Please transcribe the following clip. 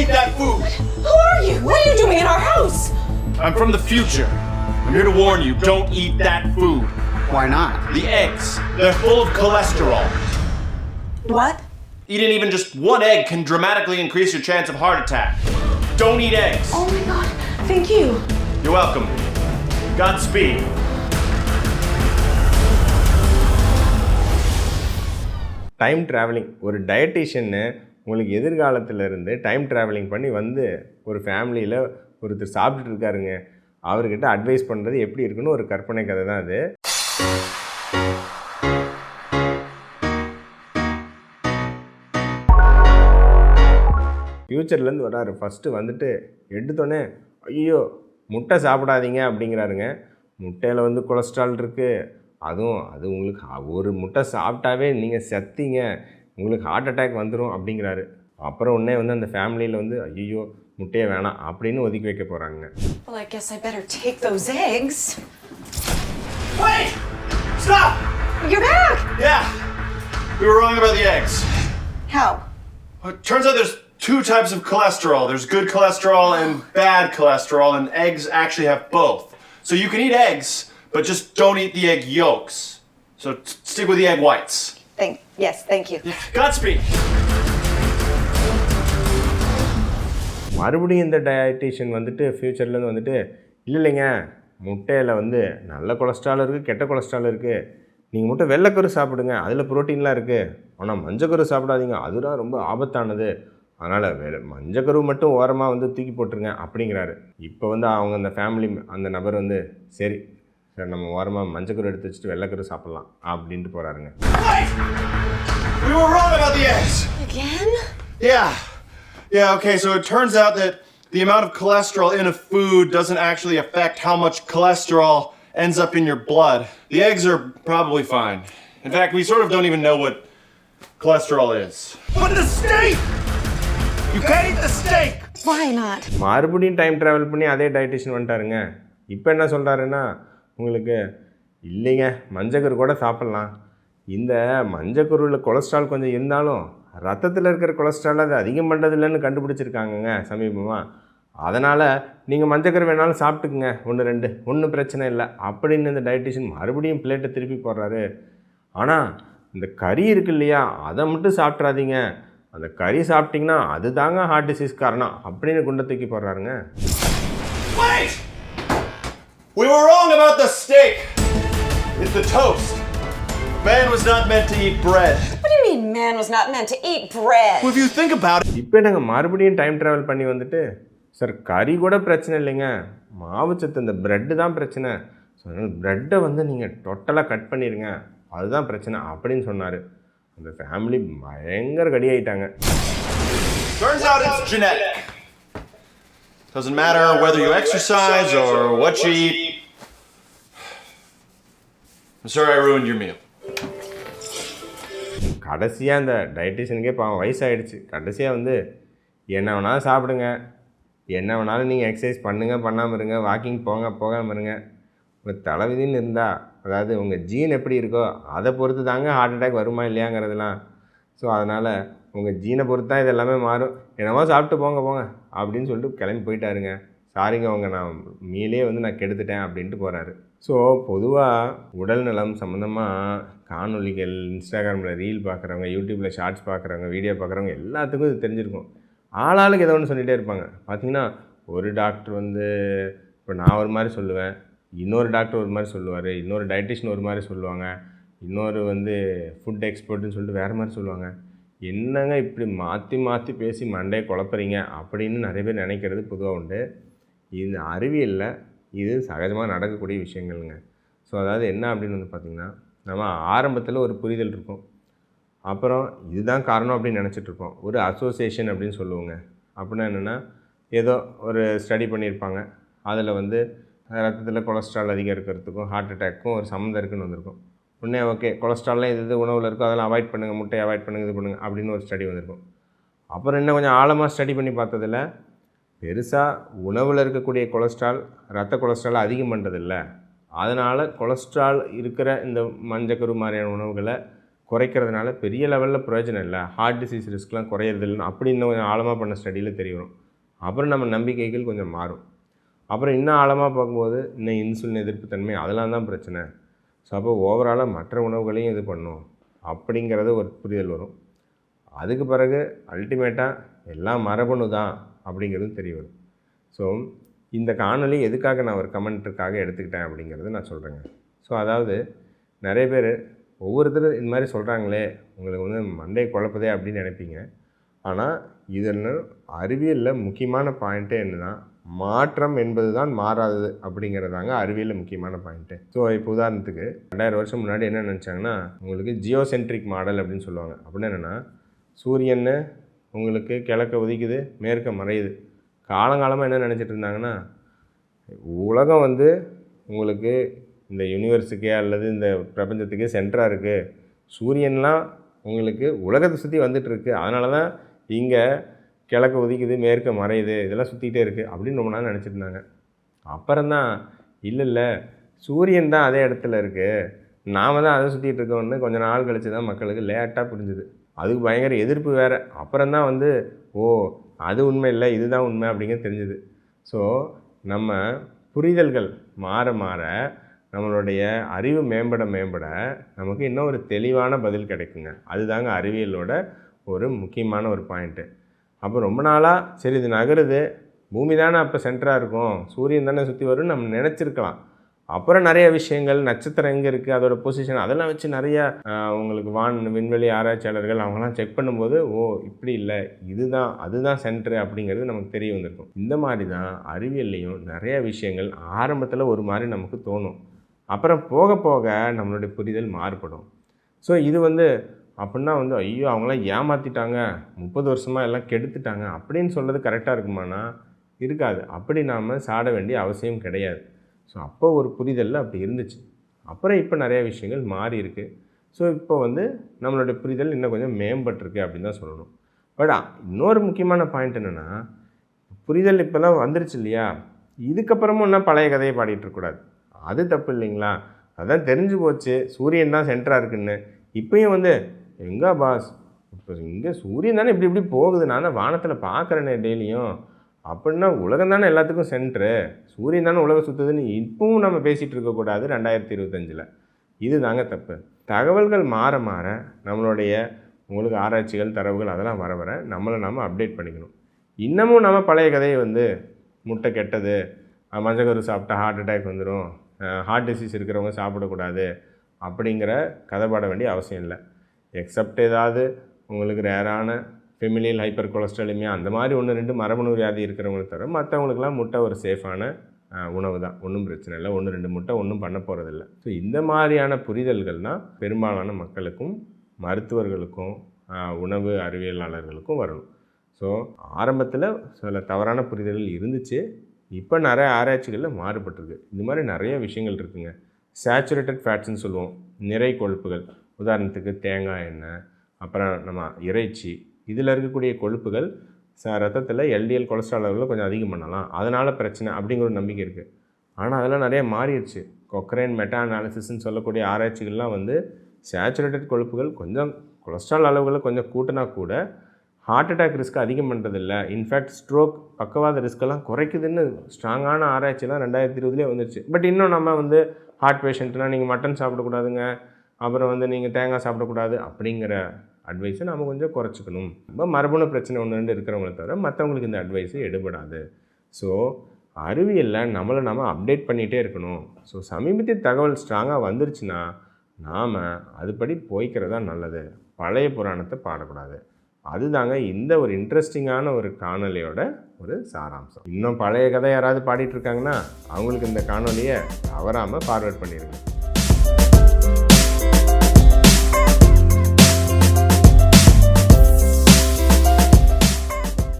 eat that food. Who are you? What are you doing in our house? I'm from the future. I'm here to warn you, don't eat that food. Why not? The eggs, they're full of cholesterol. What? Eating even just one egg can dramatically increase your chance of heart attack. Don't eat eggs. Oh my god. Thank you. You're welcome. Godspeed. Time travelling ஒரு டயட்டிஷியன்னு உங்களுக்கு எதிர்காலத்தில் இருந்து time travelling பண்ணி வந்து ஒரு ஃபேமிலியில் ஒருத்தர் சாப்பிட்டுட்டு இருக்காருங்க. அவர்கிட்ட அட்வைஸ் பண்ணுறது எப்படி இருக்குன்னு ஒரு கற்பனை கதை தான் அது. ஃப்யூச்சர்லேருந்து வராரு ஃபஸ்ட்டு வந்துட்டு எடுத்தோடனே ஐயோ முட்டை சாப்பிடாதீங்க அப்படிங்கிறாருங்க. முட்டையில் வந்து கொலஸ்ட்ரால் இருக்குது அதுவும் அது உங்களுக்கு ஒரு முட்டை சாப்பிட்டாவே நீங்கள் செத்தீங்க. உங்களுக்கு ஹார்ட் அட்டாக் வந்துடும் அப்படிங்கிறாரு அப்புறம் உடனே வந்து அந்த ஃபேமிலியில் வந்து ஐயோ முட்டையே வேணாம் அப்படின்னு ஒதுக்கி வைக்க போகிறாங்க Well, I guess I better take those eggs. Wait! Stop! You're back! Yeah, we were wrong about the eggs. How? Well, It turns out there's two types of cholesterol. There's good cholesterol and bad cholesterol, and eggs actually have both. So you can eat eggs, but just don't eat the egg yolks. So t- stick with the egg whites. Thank yes, thank you. Godspeed. மறுபடியும் இந்த dietitian வந்துட்டு ஃப்யூச்சர்லேருந்து வந்துட்டு இல்லை இல்லைங்க முட்டையில் வந்து நல்ல cholesterol இருக்குது கெட்ட கொலஸ்ட்ரால் இருக்குது நீங்கள் முட்டை வெள்ளைக்கரு சாப்பிடுங்க அதில் ப்ரோட்டீன்லாம் இருக்குது ஆனால் மஞ்சக்கரு சாப்பிடாதீங்க அதுதான் ரொம்ப ஆபத்தானது அதனால் வெ மஞ்சக்கரு மட்டும் ஓரமாக வந்து தூக்கி போட்டுருங்க அப்படிங்கிறாரு இப்போ வந்து அவங்க அந்த ஃபேமிலி அந்த நபர் வந்து சரி சரி நம்ம ஓரமாக மஞ்சக்கரு எடுத்து வச்சுட்டு வெள்ளைக்கரு சாப்பிட்லாம் அப்படின்ட்டு போகிறாருங்க Wait! We were wrong about the eggs. Again? Yeah. Yeah, okay, so it turns out that the amount of cholesterol in a food doesn't actually affect how much cholesterol ends up in your blood. The eggs are probably fine. In fact, we sort of don't even know what cholesterol is. But the steak! You can't eat the steak! Why not? மறுபடியும் time travel பண்ணி அதே dietitian வந்துட்டாருங்க இப்போ என்ன சொல்கிறாருன்னா உங்களுக்கு? இல்லைங்க. மஞ்சக்கரு கூட சாப்பிட்லாம். இந்த மஞ்சக்கருவில் கொலஸ்ட்ரால் கொஞ்சம் இருந்தாலும் ரத்தத்தில் இருக்கிற கொலஸ்ட்ரால் அது அதிகம் பண்ணுறதில்லன்னு கண்டுபிடிச்சிருக்காங்கங்க சமீபமாக அதனால் நீங்கள் மஞ்சக்கரு வேணாலும் சாப்பிட்டுக்குங்க. ஒன்று ரெண்டு ஒன்றும் பிரச்சனை இல்லை. அப்படின்னு இந்த டயட்டிஷியன் மறுபடியும் பிளேட்டை திருப்பி போடுறாரு. ஆனால் இந்த கறி இருக்கு இல்லையா? அதை மட்டும் சாப்பிட்றாதீங்க அந்த கறி சாப்பிட்டிங்கன்னா அது தாங்க ஹார்ட் டிசீஸ் காரணம் அப்படின்னு குண்டை தூக்கி போடுறாருங்க. We were wrong about the steak! It's the toast. Man was not meant to eat bread. What do you mean man was not meant to eat bread? Well, if you think about it, இப்போ நாங்கள் மறுபடியும் time travel பண்ணி வந்துட்டு sir கறி கூட பிரச்சனை இல்லைங்க மாவுச்சத்து இந்த ப்ரெட்டு தான் பிரச்சனை ஸோ ப்ரெட்டை வந்து நீங்கள் டோட்டலாக கட் பண்ணிடுங்க அதுதான் பிரச்சனை அப்படின்னு சொன்னார் அந்த ஃபேமிலி பயங்கர கடி ஆயிட்டாங்க turns out it's genetic. Doesn't matter whether you exercise or what you eat. I'm sorry I ruined your meal. கடைசியாக அந்த டயட்டிஷியனுக்கே பாவம் வயசாயிடுச்சு. கடைசியாக வந்து என்ன வேணாலும் சாப்பிடுங்க. என்ன வேணாலும் நீங்கள் எக்ஸசைஸ் பண்ணுங்கள் பண்ணாமல் இருங்க. வாக்கிங் போங்க போகாமல் இருங்க. உங்கள் தலைவிதின்னு இருந்தால் அதாவது உங்கள் ஜீன் எப்படி இருக்கோ அதை பொறுத்து தாங்க ஹார்ட் அட்டாக் வருமா இல்லையாங்கிறதுலாம் ஸோ அதனால் உங்கள் ஜீனை பொறுத்து தான் இது எல்லாமே மாறும். என்னவோ சாப்பிட்டு போங்க போங்க அப்படின்னு சொல்லிட்டு கிளம்பி போயிட்டாருங்க. சாரிங்க அவங்க நான் மீலே வந்து நான் கெடுத்துட்டேன் அப்படின்ட்டு போகிறாரு ஸோ பொதுவாக உடல் நலம் சம்மந்தமாக காணொளிகள் இன்ஸ்டாகிராமில் ரீல் பார்க்குறவங்க யூடியூப்பில் ஷார்ட்ஸ் பார்க்குறவங்க வீடியோ பார்க்குறவங்க எல்லாத்துக்கும் இது தெரிஞ்சிருக்கும். ஆளாளுக்கு ஏதோ ஒன்று சொல்லிகிட்டே இருப்பாங்க. பார்த்தீங்கன்னா ஒரு டாக்டர் வந்து இப்போ நான் ஒரு மாதிரி சொல்லுவேன் இன்னொரு டாக்டர் ஒரு மாதிரி சொல்லுவார் இன்னொரு டயட்டிஷியன் ஒரு மாதிரி சொல்லுவாங்க இன்னொரு வந்து ஃபுட் எக்ஸ்பர்ட்னு சொல்லிட்டு வேறு மாதிரி சொல்லுவாங்க. என்னங்க இப்படி மாற்றி மாற்றி பேசி மண்டையை குழப்புறீங்க அப்படின்னு நிறைய பேர் நினைக்கிறது பொதுவாக உண்டு. இது அறிவியலில் இது சகஜமாக நடக்கக்கூடிய விஷயங்கள்ங்க. ஸோ அதாவது என்ன அப்படின்னு வந்து பார்த்திங்கன்னா நம்ம ஆரம்பத்தில் ஒரு புரிதல் இருக்கும். அப்புறம் இதுதான் காரணம் அப்படின்னு நினச்சிட்டு ஒரு அசோசியேஷன் அப்படின்னு சொல்லுவோங்க. அப்படின்னா என்னென்னா ஏதோ ஒரு ஸ்டடி பண்ணியிருப்பாங்க. அதில் வந்து ரத்தத்தில் கொலஸ்ட்ரால் அதிகம் இருக்கிறதுக்கும் ஹார்ட் அட்டாக்கும் ஒரு சம்மந்தம் இருக்குன்னு வந்திருக்கும். உடனே ஓகே கொலஸ்ட்ரால்லாம் இது இது உணவில் இருக்கோ அதெல்லாம் அவாய்ட் பண்ணுங்கள் முட்டையை அவாய்ட் பண்ணுங்கள் இது பண்ணுங்கள் அப்படின்னு ஒரு ஸ்டடி வந்திருக்கும். அப்புறம் இன்னும் கொஞ்சம் ஆழமாக ஸ்டடி பண்ணி பார்த்ததில் பெருசாக உணவில் இருக்கக்கூடிய கொலஸ்ட்ரால் ரத்த கொலஸ்ட்ரால் அதிகம் பண்ணுறதில்ல அதனால் கொலஸ்ட்ரால் இருக்கிற இந்த மஞ்சக்கரு மாதிரியான உணவுகளை குறைக்கிறதுனால பெரிய லெவலில் பிரயோஜனம் இல்லை. ஹார்ட் டிசீஸ் ரிஸ்க்லாம் குறையிறது இல்லைன்னு அப்படி இன்னும் கொஞ்சம் ஆழமாக பண்ண ஸ்டடியில் தெரிய வரும். அப்புறம் நம்ம நம்பிக்கைகள் கொஞ்சம் மாறும். அப்புறம் இன்னும் ஆழமாக பார்க்கும்போது இன்னும் இன்சுலின் எதிர்ப்பு தன்மை அதெல்லாம் தான் பிரச்சனை. ஸோ அப்போ ஓவராலாக மற்ற உணவுகளையும் இது பண்ணும் அப்படிங்கிறது ஒரு புரிதல் வரும். அதுக்கு பிறகு அல்டிமேட்டாக எல்லாம் மரபணு தான் அப்படிங்கிறது தெரிய வரும். ஸோ இந்த காணொலி எதுக்காக நான் ஒரு கமெண்ட்டுக்காக எடுத்துக்கிட்டேன் அப்படிங்கிறது நான் சொல்கிறேங்க ஸோ அதாவது நிறைய பேர் ஒவ்வொருத்தரும் இந்த மாதிரி சொல்கிறாங்களே உங்களுக்கு வந்து மண்டை குழப்பதே அப்படின்னு நினைப்பீங்க. ஆனால் இதெல்லாம் அறிவியலில் முக்கியமான பாயிண்ட்டே என்னென்னா மாற்றம் என்பது தான் மாறாதது அப்படிங்கிறதாங்க அறிவியல் முக்கியமான பாயிண்ட்டு ஸோ இப்போ உதாரணத்துக்கு ரெண்டாயிரம் வருஷம் முன்னாடி என்ன நினச்சாங்கன்னா உங்களுக்கு ஜியோசென்ட்ரிக் மாடல் அப்படின்னு சொல்லுவாங்க. அப்படின்னு என்னென்னா சூரியன் உங்களுக்கு கிழக்க உதிக்குது மேற்க மறையுது. காலங்காலமாக என்ன நினச்சிட்டு இருந்தாங்கன்னா உலகம் வந்து உங்களுக்கு இந்த யூனிவர்ஸுக்கே அல்லது இந்த பிரபஞ்சத்துக்கே சென்டராக இருக்குது சூரியன்லாம் உங்களுக்கு உலகத்தை சுற்றி வந்துட்டுருக்கு அதனால தான் இங்கே கிழக்கு உதிக்குது மேற்க மறையுது இதெல்லாம் சுற்றிக்கிட்டே இருக்குது அப்படின்னு ரொம்ப நாள் நினச்சிருந்தாங்க அப்புறம்தான் இல்லை இல்லை சூரியன் தான் அதே இடத்துல இருக்குது நாம தான் அதை சுற்றிட்டு இருக்கோம்னு கொஞ்ச நாள் கழிச்சு தான் மக்களுக்கு லேட்டாக புரிஞ்சுது. அதுக்கு பயங்கர எதிர்ப்பு வேறு. அப்புறம்தான் வந்து ஓ அது உண்மை இல்லை இதுதான் உண்மை அப்படிங்கிறது தெரிஞ்சுது. ஸோ நம்ம புரிதல்கள் மாற மாற நம்மளுடைய அறிவு மேம்பட மேம்பட நமக்கு இன்னும் ஒரு தெளிவான பதில் கிடைக்குங்க. அதுதாங்க அறிவியலோட ஒரு முக்கியமான ஒரு பாயிண்ட்டு அப்போ ரொம்ப நாளாக சரி இது நகருது. பூமி தானே அப்போ சென்டராக இருக்கும். சூரியன் தானே சுற்றி வரும்னு நம்ம நினச்சிருக்கலாம். அப்புறம் நிறைய விஷயங்கள் நட்சத்திரம் எங்கே இருக்குது அதோட பொசிஷன் அதெல்லாம் வச்சு நிறைய உங்களுக்கு வான் விண்வெளி ஆராய்ச்சியாளர்கள் அவங்களாம் செக் பண்ணும்போது ஓ இப்படி இல்லை. இதுதான் அதுதான் சென்டர் அப்படிங்கிறது நமக்கு தெரிய வந்திருக்கும். இந்த மாதிரி தான் அறிவியல்லையும் நிறைய விஷயங்கள் ஆரம்பத்தில் ஒரு மாதிரி நமக்கு தோணும். அப்புறம் போக போக நம்மளுடைய புரிதல் மாறுபடும். ஸோ இது வந்து அப்படின்னா வந்து ஐயோ அவங்களாம் ஏமாற்றிட்டாங்க முப்பது வருஷமாக எல்லாம் கெடுத்துட்டாங்க. அப்படின்னு சொல்கிறது கரெக்டாக இருக்குமானா? இருக்காது. அப்படி நாம் சாட வேண்டிய அவசியம் கிடையாது. ஸோ அப்போ ஒரு புரிதலில் அப்படி இருந்துச்சு. அப்புறம் இப்போ நிறையா விஷயங்கள் மாறி இருக்கு. ஸோ இப்போ வந்து நம்மளுடைய புரிதல் இன்னும் கொஞ்சம் மேம்பட்டிருக்கு அப்படின்னு தான் சொல்லணும். பட் இன்னொரு முக்கியமான பாயிண்ட் என்னென்னா புரிதல் இப்போல்லாம் வந்துருச்சு இல்லையா? இதுக்கப்புறமும் இன்னும் பழைய கதையை பாடிட்டு இருக்கக்கூடாது. அது தப்பு இல்லைங்களா? அதான் தெரிஞ்சு போச்சு. சூரியன் தான் சென்டராக இருக்குன்னு. இப்பயும் வந்து எங்கே பாஸ் இப்போ இங்கே சூரியன் தானே இப்படி இப்படி போகுது. நான் தான் வானத்தில் பார்க்குறேனே டெய்லியும். அப்படின்னா உலகம் தானே எல்லாத்துக்கும் சென்ட்ரு சூரியன் தானே உலகம் சுற்றுதுன்னு இப்பவும் நம்ம பேசிகிட்டு இருக்கக்கூடாது ரெண்டாயிரத்தி இருபத்தஞ்சில். இது தாங்க தப்பு. தகவல்கள் மாற மாற நம்மளுடைய உங்களுக்கு ஆராய்ச்சிகள் தரவுகள் அதெல்லாம் வர வர நம்மளை நாம் அப்டேட் பண்ணிக்கணும். இன்னமும் நம்ம பழைய கதையை வந்து முட்டை கெட்டது மஞ்சக்கரு சாப்பிட்டா ஹார்ட் அட்டாக் வந்துடும் ஹார்ட் டிசீஸ் இருக்கிறவங்க சாப்பிடக்கூடாது அப்படிங்கிற கதை பாட வேண்டிய அவசியம் இல்லை. எக்ஸப்ட் ஏதாவது உங்களுக்கு ரேரான ஃபெமிலியல் ஹைப்பர் கொலஸ்ட்ராலிமியா அந்த மாதிரி ஒன்று ரெண்டு மரபணு வியாதி இருக்கிறவங்களை தவிர மற்றவங்களுக்குலாம் முட்டை ஒரு சேஃபான உணவு தான். ஒன்றும் பிரச்சனை இல்லை. ஒன்று ரெண்டு முட்டை ஒன்றும் பண்ண போகிறதில்ல ஸோ இந்த மாதிரியான புரிதல்கள் தான் பெரும்பாலான மக்களுக்கும் மருத்துவர்களுக்கும் உணவு அறிவியலாளர்களுக்கும் வரணும். ஸோ ஆரம்பத்தில் சில தவறான புரிதல்கள் இருந்துச்சு. இப்போ நிறைய ஆராய்ச்சிகளில் மாறுபட்டிருக்கு. இந்த மாதிரி நிறைய விஷயங்கள் இருக்குங்க. சேச்சுரேட்டட் ஃபேட்ஸ்ன்னு சொல்லுவோம். நிறை கொழுப்புகள். உதாரணத்துக்கு தேங்காய் எண்ணெய் அப்புறம் நம்ம இறைச்சி இதில் இருக்கக்கூடிய கொழுப்புகள் ச ரத்தத்தில் எல்டிஎல் கொலஸ்ட்ரால் அளவில் கொஞ்சம் அதிகம் பண்ணலாம். அதனால் பிரச்சனை அப்படிங்கிற ஒரு நம்பிக்கை இருக்குது ஆனால் அதெல்லாம் நிறைய மாறிடுச்சு. கொக்ரைன் மெட்டா அனாலிசிஸ்ன்னு சொல்லக்கூடிய ஆராய்ச்சிகள்லாம் வந்து சேச்சுரேட்டட் கொழுப்புகள் கொஞ்சம் கொலஸ்ட்ரால் அளவுகளை கொஞ்சம் கூட்டினா கூட ஹார்ட் அட்டாக் ரிஸ்க் அதிகம் பண்ணுறதில்ல இன்ஃபேக்ட் ஸ்ட்ரோக் பக்கவாத ரிஸ்க்கெல்லாம் குறைக்குதுன்னு ஸ்ட்ராங்கான ஆராய்ச்சிலாம் ரெண்டாயிரத்தி இருபதுலேயே வந்துருச்சு. பட் இன்னும் நம்ம வந்து ஹார்ட் பேஷண்ட்னால் நீங்கள் மட்டன் சாப்பிடக்கூடாதுங்க. அப்புறம் வந்து நீங்கள் தேங்காய் சாப்பிடக்கூடாது அப்படிங்கிற அட்வைஸை நம்ம கொஞ்சம் குறைச்சிக்கணும். ரொம்ப மரபணு பிரச்சனை ஒன்று ரெண்டு இருக்கிறவங்கள தவிர மற்றவங்களுக்கு இந்த அட்வைஸு எடுபடாது. ஸோ அறிவியலில் நம்மளை நம்ம அப்டேட் பண்ணிகிட்டே இருக்கணும். ஸோ சமீபத்திய தகவல் ஸ்ட்ராங்காக வந்துருச்சுன்னா நாம் அதுபடி போய்க்கிறதா நல்லது. பழைய புராணத்தை பாடக்கூடாது. அதுதாங்க இந்த ஒரு இன்ட்ரெஸ்டிங்கான ஒரு காணொலியோட ஒரு சாராம்சம். இன்னும் பழைய கதை யாராவது பாடிட்டு இருக்காங்கன்னா அவங்களுக்கு இந்த காணொலியை தவறாமல் ஃபார்வர்ட் பண்ணிடுங்க